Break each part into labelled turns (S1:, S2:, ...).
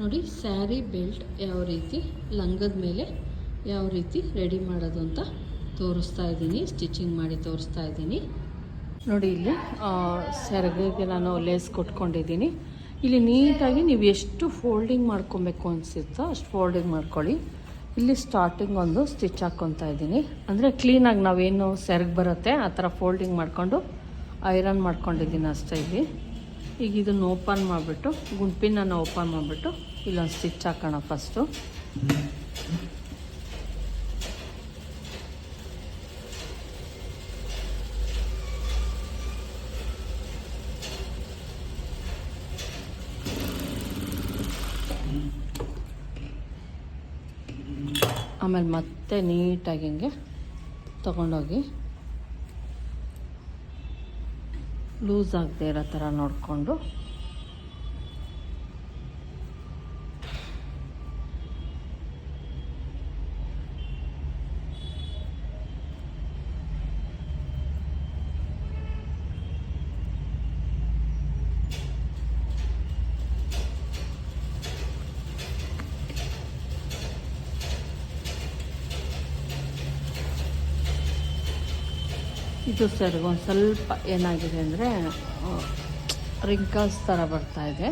S1: ನೋಡಿ, ಸ್ಯಾರಿ ಬೆಲ್ಟ್ ಯಾವ ರೀತಿ ಲಂಗದ ಮೇಲೆ ಯಾವ ರೀತಿ ರೆಡಿ ಮಾಡೋದು ಅಂತ ತೋರಿಸ್ತಾ ಇದ್ದೀನಿ, ಸ್ಟಿಚಿಂಗ್ ಮಾಡಿ ತೋರಿಸ್ತಾ ಇದ್ದೀನಿ. ನೋಡಿ ಇಲ್ಲಿ ಸೆರಗಿಗೆ ನಾನು ಲೇಸ್ ಕೊಟ್ಕೊಂಡಿದ್ದೀನಿ. ಇಲ್ಲಿ ನೀಟಾಗಿ ನೀವು ಎಷ್ಟು ಫೋಲ್ಡಿಂಗ್ ಮಾಡ್ಕೊಬೇಕು ಅನಿಸುತ್ತೋ ಅಷ್ಟು ಫೋಲ್ಡಿಂಗ್ ಮಾಡ್ಕೊಳ್ಳಿ. ಇಲ್ಲಿ ಸ್ಟಾರ್ಟಿಂಗ್ ಒಂದು ಸ್ಟಿಚ್ ಹಾಕ್ಕೊತಾ ಇದ್ದೀನಿ. ಅಂದರೆ ಕ್ಲೀನಾಗಿ ನಾವೇನು ಸೆರಗ್ ಬರುತ್ತೆ, ಆ ಥರ ಫೋಲ್ಡಿಂಗ್ ಮಾಡಿಕೊಂಡು ಐರನ್ ಮಾಡ್ಕೊಂಡಿದ್ದೀನಿ ಅಷ್ಟೇ ಇಲ್ಲಿ. ಈಗ ಇದನ್ನು ಓಪನ್ ಮಾಡಿಬಿಟ್ಟು ಗುಂಪಿನ ಓಪನ್ ಮಾಡಿಬಿಟ್ಟು ಇಲ್ಲೊಂದು ಸ್ಟಿಚ್ ಹಾಕೋಣ ಫಸ್ಟು. ಆಮೇಲೆ ಮತ್ತೆ ನೀಟಾಗಿ ಹಿಂಗೆ ತೊಗೊಂಡೋಗಿ ಲೂಸ್ ಆಗದೆ ಇರೋ ಥರ ನೋಡಿಕೊಂಡು ಇದು ಸರ್, ಒಂದು ಸ್ವಲ್ಪ ಏನಾಗಿದೆ ಅಂದರೆ ರಿಂಕಲ್ಸ್ ಥರ ಬರ್ತಾ ಇದೆ.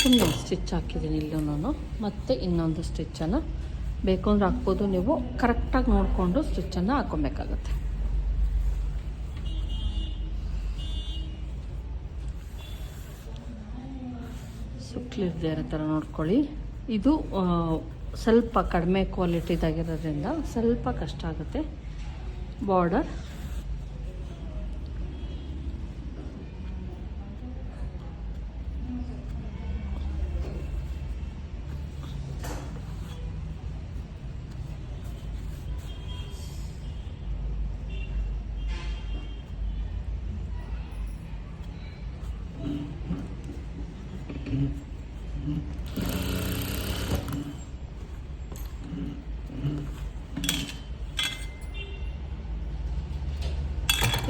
S1: ಸುಮ್ಮನೆ ಸ್ಟಿಚ್ ಹಾಕಿದ್ದೀನಿ ಇಲ್ಲೂ ಮತ್ತೆ ಇನ್ನೊಂದು ಸ್ಟಿಚ್ಚನ್ನು ಬೇಕು ಅಂದ್ರೆ ಹಾಕ್ಬೋದು. ನೀವು ಕರೆಕ್ಟಾಗಿ ನೋಡಿಕೊಂಡು ಸ್ಟಿಚ್ಚನ್ನು ಹಾಕೊಬೇಕಾಗತ್ತೆ ಸುತ್ತಲಿದ್ದೇ ಇರೋ ಥರ ನೋಡ್ಕೊಳ್ಳಿ. ಇದು ಸ್ವಲ್ಪ ಕಡಿಮೆ ಕ್ವಾಲಿಟಿದಾಗಿರೋದ್ರಿಂದ ಸ್ವಲ್ಪ ಕಷ್ಟ ಆಗುತ್ತೆ. ಬಾರ್ಡರ್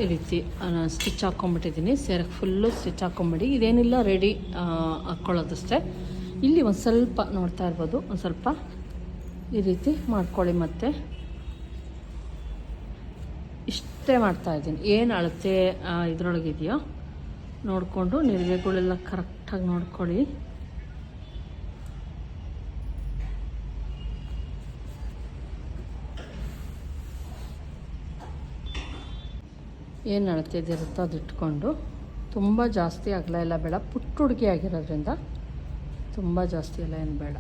S1: ಈ ರೀತಿ ಸ್ಟಿಚ್ ಹಾಕ್ಕೊಂಬಿಟ್ಟಿದ್ದೀನಿ ಸೇರಕ್ಕೆ ಫುಲ್ಲು ಸ್ಟಿಚ್ ಹಾಕ್ಕೊಂಬಿಡಿ ಇದೇನಿಲ್ಲ ರೆಡಿ ಹಾಕ್ಕೊಳ್ಳೋದಷ್ಟೇ ಇಲ್ಲಿ ಒಂದು ಸ್ವಲ್ಪ ನೋಡ್ತಾ ಇರ್ಬೋದು. ಒಂದು ಸ್ವಲ್ಪ ಈ ರೀತಿ ಮಾಡ್ಕೊಳ್ಳಿ ಮತ್ತೆ. ಇಷ್ಟೇ ಮಾಡ್ತಾ ಇದ್ದೀನಿ. ಏನು ಅಳತೆ ಇದರೊಳಗಿದೆಯೋ ನೋಡಿಕೊಂಡು ನೆರಿಗೆಗಳೆಲ್ಲ ಕರೆಕ್ಟಾಗಿ ನೋಡ್ಕೊಳ್ಳಿ. ಏನು ಅಳತೆದಿರುತ್ತೋ ಅದು ಇಟ್ಕೊಂಡು ತುಂಬ ಜಾಸ್ತಿ ಅಗಲ ಎಲ್ಲ ಬೇಡ. ಪುಟ್ಟ ಹುಡುಗಿ ಆಗಿರೋದ್ರಿಂದ ತುಂಬ ಜಾಸ್ತಿ ಎಲ್ಲ ಏನು ಬೇಡ.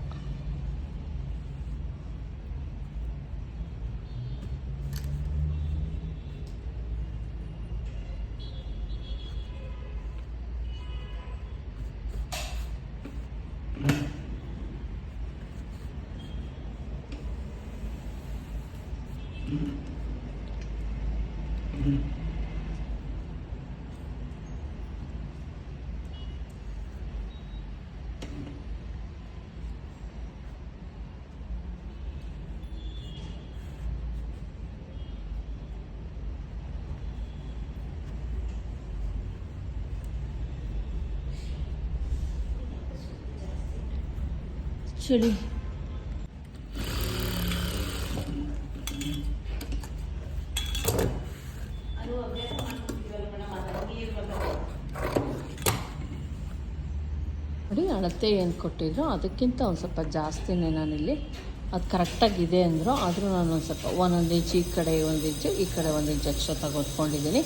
S1: ಚಳಿ. ನೋಡಿ, ಅಳತೆ ಏನು ಕೊಟ್ಟಿದ್ರು? ಅದಕ್ಕಿಂತ ಒಂದು ಸ್ವಲ್ಪ ಜಾಸ್ತಿನೇ ನಾನಿಲ್ಲಿ. ಅದು ಕರೆಕ್ಟಾಗಿದೆ ಅಂದರು, ಆದರೂ ನಾನು ಒಂದು ಸ್ವಲ್ಪ ಒಂದೊಂದು ಇಂಚು ಈ ಕಡೆ, ಒಂದು ಇಂಚು ಈ ಕಡೆ ಒಂದು ಇಂಚು ಎಕ್ಸ್ಟ್ರಾ ತಗೊತ್ಕೊಂಡಿದ್ದೀನಿ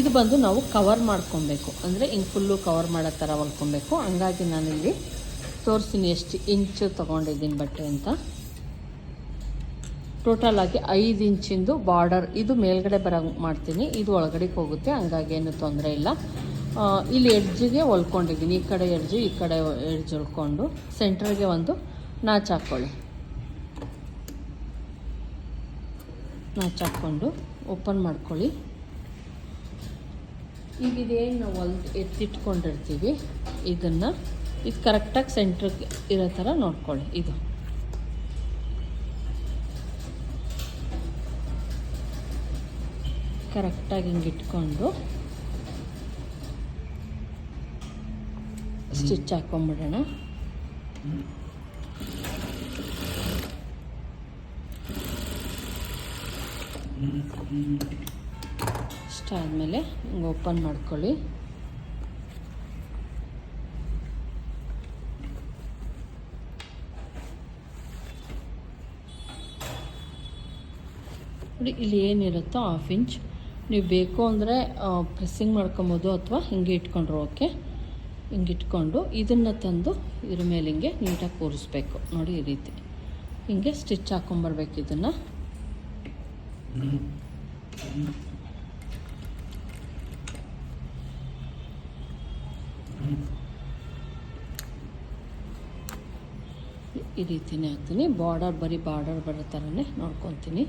S1: ಇದು ಬಂದು ನಾವು ಕವರ್ ಮಾಡ್ಕೊಬೇಕು. ಅಂದರೆ ಹಿಂಗೆ ಫುಲ್ಲು ಕವರ್ ಮಾಡೋ ಥರ ಹೊಲ್ಕೊಬೇಕು. ಹಂಗಾಗಿ ನಾನಿಲ್ಲಿ ತೋರಿಸ್ತೀನಿ ಎಷ್ಟು ಇಂಚು ತೊಗೊಂಡಿದ್ದೀನಿ ಬಟ್ಟೆ ಅಂತ. ಟೋಟಲ್ ಆಗಿ ಐದು ಇಂಚಿಂದು ಬಾರ್ಡರ್ ಇದು ಮೇಲ್ಗಡೆ ಬರ ಮಾಡ್ತೀನಿ. ಇದು ಒಳಗಡೆಗೆ ಹೋಗುತ್ತೆ, ಹಂಗಾಗಿ ಏನು ತೊಂದರೆ ಇಲ್ಲ. ಇಲ್ಲಿ ಎಡ್ಜಿಗೆ ಹೊಲ್ಕೊಂಡಿದ್ದೀನಿ. ಈ ಕಡೆ ಎಡ್ಜು ಈ ಕಡೆ ಎಡ್ಜ್ ಹೊಲ್ಕೊಂಡು ಸೆಂಟ್ರಿಗೆ ಒಂದು ನಾಚ್ ಹಾಕ್ಕೊಳ್ಳಿ ನಾಚ್ ಹಾಕ್ಕೊಂಡು ಓಪನ್ ಮಾಡ್ಕೊಳ್ಳಿ. ಈಗ ಇದೇನು ನಾವು ಹೊಲ್ ಎತ್ತಿಟ್ಕೊಂಡಿರ್ತೀವಿ, ಇದನ್ನು ಇದು ಕರೆಕ್ಟಾಗಿ ಸೆಂಟ್ರಿಗೆ ಇರೋ ಥರ ನೋಡ್ಕೊಳ್ಳಿ, ಇದು. ಕರೆಕ್ಟಾಗಿ ಹಿಂಗೆ ಇಟ್ಕೊಂಡು ಸ್ಟಿಚ್ ಹಾಕೊಂಬಿಡೋಣ. ಇಷ್ಟಾದಮೇಲೆ ಹಿಂಗೆ ಓಪನ್ ಮಾಡ್ಕೊಳ್ಳಿ. ನೋಡಿ, ಇಲ್ಲಿ ಏನಿರುತ್ತೋ ಹಾಫ್ ಇಂಚ್ ನೀವು ಬೇಕು ಅಂದರೆ ಪ್ರೆಸ್ಸಿಂಗ್ ಮಾಡ್ಕೊಬೋದು ಅಥವಾ ಹಿಂಗೆ ಇಟ್ಕೊಂಡ್ರು ಓಕೆ ಹಿಂಗೆ ಇಟ್ಕೊಂಡು ಇದನ್ನು ತಂದು ಇದ್ರ ಮೇಲೆ ಹಿಂಗೆ ನೀಟಾಗಿ ಕೂರಿಸ್ಬೇಕು. ನೋಡಿ, ಈ ರೀತಿ. ಹಿಂಗೆ ಸ್ಟಿಚ್ ಹಾಕ್ಕೊಂಬರ್ಬೇಕು ಇದನ್ನು. ಈ ರೀತಿಯೇ ಹಾಕ್ತೀನಿ. ಬಾರ್ಡರ್ ಬರೀ ಬಾರ್ಡರ್ ಬರೋ ಥರನೇ ನೋಡ್ಕೊತೀನಿ.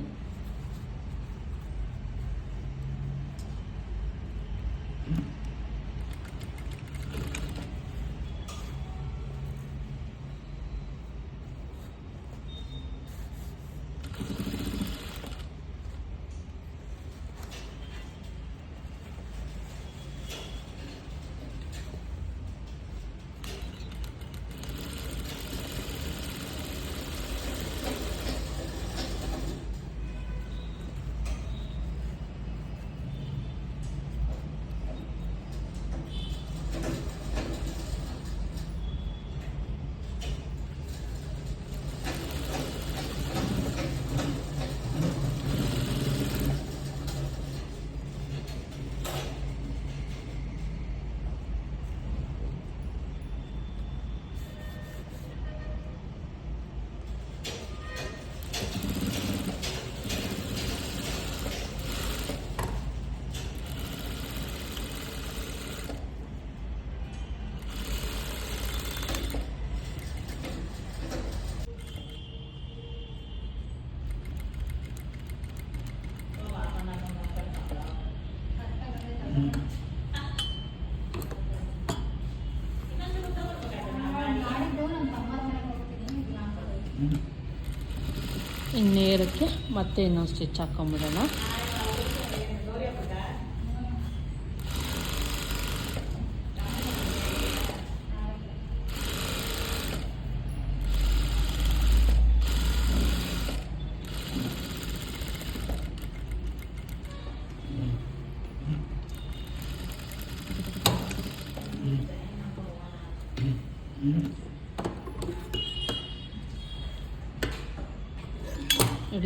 S1: ಇನ್ನು ನೇರಕ್ಕೆ ಮತ್ತೆ ಇನ್ನೊಂದು ಸ್ಟಿಚ್ ಹಾಕೊಂಬಿಡೋಣ.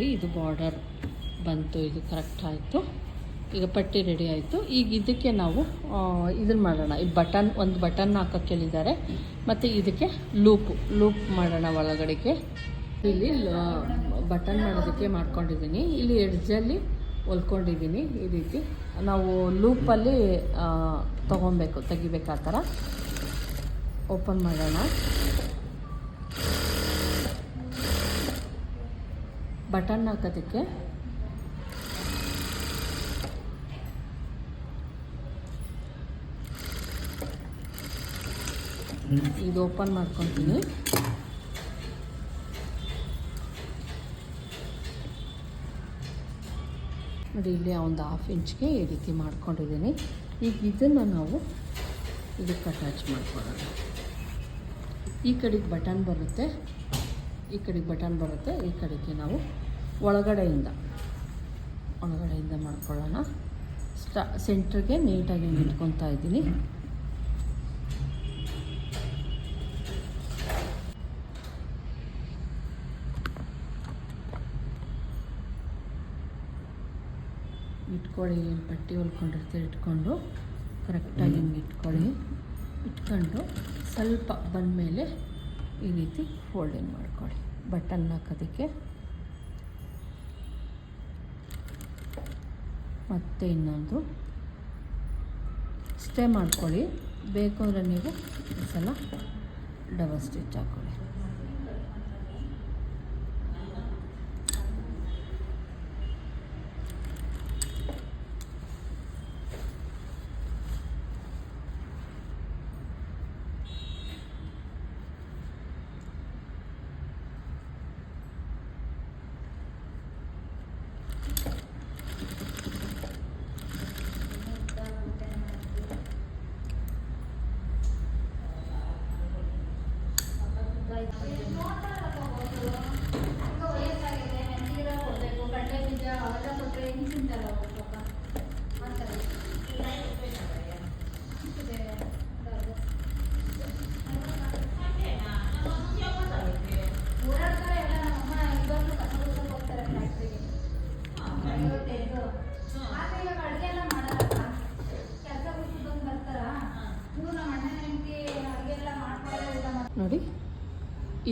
S1: ನೋಡಿ ಇದು ಬಾರ್ಡರ್ ಬಂತು, ಇದು ಕರೆಕ್ಟ್ ಆಯಿತು. ಈಗ ಪಟ್ಟಿ ರೆಡಿ ಆಯಿತು. ಈಗ ಇದಕ್ಕೆ ನಾವು ಇದನ್ನು ಮಾಡೋಣ. ಈ ಬಟನ್ ಒಂದು ಬಟನ್ ಹಾಕೋಕ್ಕೆ ಹೇಳಿದ್ದಾರೆ ಮತ್ತು ಇದಕ್ಕೆ ಲೂಪು ಲೂಪ್ ಮಾಡೋಣ ಒಳಗಡೆಗೆ. ಇಲ್ಲಿ ಬಟನ್ ಮಾಡೋದಕ್ಕೆ ಮಾಡ್ಕೊಂಡಿದ್ದೀನಿ. ಇಲ್ಲಿ ಎಡ್ಜಲ್ಲಿ ಹೊಲ್ಕೊಂಡಿದ್ದೀನಿ ಈ ರೀತಿ. ನಾವು ಲೂಪಲ್ಲಿ ತೊಗೊಬೇಕು ತೆಗಿಬೇಕು ಆ ಥರ. ಓಪನ್ ಮಾಡೋಣ. ಬಟನ್ ಹಾಕೋದಕ್ಕೆ. ಇದು ಓಪನ್ ಮಾಡ್ಕೊತೀನಿ. ನೋಡಿ, ಇಲ್ಲಿ ಒಂದು ಹಾಫ್ ಇಂಚ್ಗೆ ಈ ರೀತಿ ಮಾಡ್ಕೊಂಡಿದ್ದೀನಿ. ಈಗ ಇದನ್ನು ನಾವು ಇದಕ್ಕೆ ಅಟ್ಯಾಚ್ ಮಾಡ್ಕೊಳ್ಳೋಣ. ಈ ಕಡೆಗೆ ಬಟನ್ ಬರುತ್ತೆ. ಈ ಕಡೆಗೆ ಬಟನ್ ಬರುತ್ತೆ, ಈ ಕಡೆಗೆ ನಾವು ಒಳಗಡೆಯಿಂದ ಒಳಗಡೆಯಿಂದ ಮಾಡ್ಕೊಳ್ಳೋಣ. ಸ್ಟಾ, ಸೆಂಟ್ರಿಗೆ ನೀಟಾಗಿ ಇಟ್ಕೊತಾ ಇದ್ದೀನಿ. ಇಟ್ಕೊಳ್ಳಿ, ಏನು ಪಟ್ಟಿ ಹೊಲ್ಕೊಂಡಿರ್ತೀವಿ ಇಟ್ಕೊಂಡು ಕರೆಕ್ಟಾಗಿ ಹಿಂಗೆ ಇಟ್ಕೊಳ್ಳಿ. ಇಟ್ಕೊಂಡು ಸ್ವಲ್ಪ ಬಂದಮೇಲೆ ಈ ರೀತಿ ಫೋಲ್ಡಿಂಗ್ ಮಾಡ್ಕೊಳ್ಳಿ. ಬಟನ್ ಹಾಕೋದಕ್ಕೆ. ಮತ್ತು ಇನ್ನೊಂದು. ಸ್ಟೇ ಮಾಡ್ಕೊಳ್ಳಿ. ಬೇಕು ಅಂದರೆ ನೀವು ಸಲ ಡಬಲ್ ಸ್ಟಿಚ್ ಹಾಕ್ಕೊಳ್ಳಿ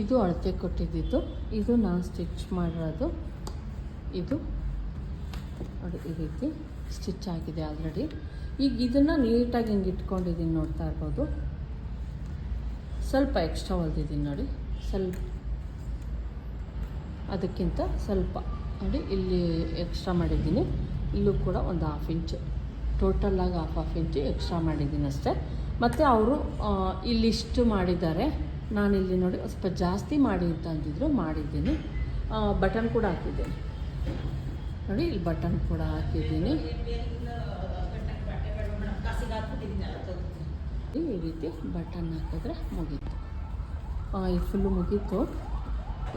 S1: ಇದು ಅಳತೆ ಕೊಟ್ಟಿದ್ದಿದ್ದು ಇದು ನಾನು ಸ್ಟಿಚ್ ಮಾಡಿರೋದು. ಇದು ಈ ರೀತಿ ಸ್ಟಿಚ್ ಆಗಿದೆ ಆಲ್ರೆಡಿ. ಈಗ ಇದನ್ನು ನೀಟಾಗಿ ಹಿಂಗೆ ಇಟ್ಕೊಂಡಿದ್ದೀನಿ ನೋಡ್ತಾ ಇರ್ಬೋದು. ಸ್ವಲ್ಪ ಎಕ್ಸ್ಟ್ರಾ ಹೊಲ್ದಿದ್ದೀನಿ ನೋಡಿ. ಸ್ವಲ್ಪ ಅದಕ್ಕಿಂತ ಸ್ವಲ್ಪ ನೋಡಿ, ಇಲ್ಲಿ ಎಕ್ಸ್ಟ್ರಾ ಮಾಡಿದ್ದೀನಿ. ಇಲ್ಲೂ ಕೂಡ ಒಂದು ಹಾಫ್ ಇಂಚು ಟೋಟಲಾಗಿ ಹಾಫ್ ಹಾಫ್ ಇಂಚು ಎಕ್ಸ್ಟ್ರಾ ಮಾಡಿದ್ದೀನಿ ಅಷ್ಟೇ. ಮತ್ತು ಅವರು ಇಲ್ಲಿಷ್ಟು ಮಾಡಿದ್ದಾರೆ. ನಾನಿಲ್ಲಿ ನೋಡಿ, ಸ್ವಲ್ಪ ಜಾಸ್ತಿ ಮಾಡಿ ಅಂತ ಅಂದಿದ್ರು, ಮಾಡಿದ್ದೀನಿ. ಬಟನ್ ಕೂಡ ಹಾಕಿದ್ದೀನಿ ನೋಡಿ, ಇಲ್ಲಿ ಬಟನ್ ಕೂಡ ಹಾಕಿದ್ದೀನಿ. ಈ ರೀತಿ ಬಟನ್ ಹಾಕಿದ್ರೆ ಮುಗೀತು. ಈ ಫುಲ್ಲು ಮುಗೀತು.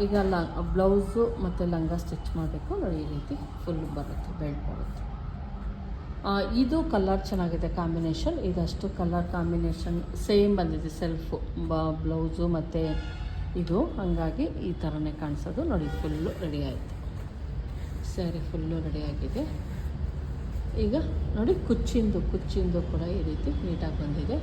S1: ಈಗ ಲ ಬ್ಲೌಸು ಮತ್ತು ಲಂಗ ಸ್ಟಿಚ್ ಮಾಡಬೇಕು. ನೋಡಿ, ಈ ರೀತಿ ಫುಲ್ ಬರುತ್ತೆ ಬೆಲ್ಟ್ ಬರುತ್ತೆ. ಇದು ಕಲರ್ ಚೆನ್ನಾಗಿದೆ ಕಾಂಬಿನೇಷನ್ ಇದಷ್ಟು ಕಲರ್ ಕಾಂಬಿನೇಷನ್ ಸೇಮ್ ಬಂದಿದೆ ಸೆಲ್ಫು ಬ್ಲೌಸು ಮತ್ತು ಇದು. ಹಾಗಾಗಿ ಈ ಥರನೇ ಕಾಣಿಸೋದು. ನೋಡಿ ಫುಲ್ಲು ರೆಡಿ ಆಯಿತು. ಸ್ಯಾರಿ ಫುಲ್ಲು ಆಗಿದೆ. ಈಗ ನೋಡಿ, ಕುಚ್ಚಿಂದು ಕುಚ್ಚಿಂದು ಕೂಡ ಈ ರೀತಿ ನೀಟಾಗಿ ಬಂದಿದೆ.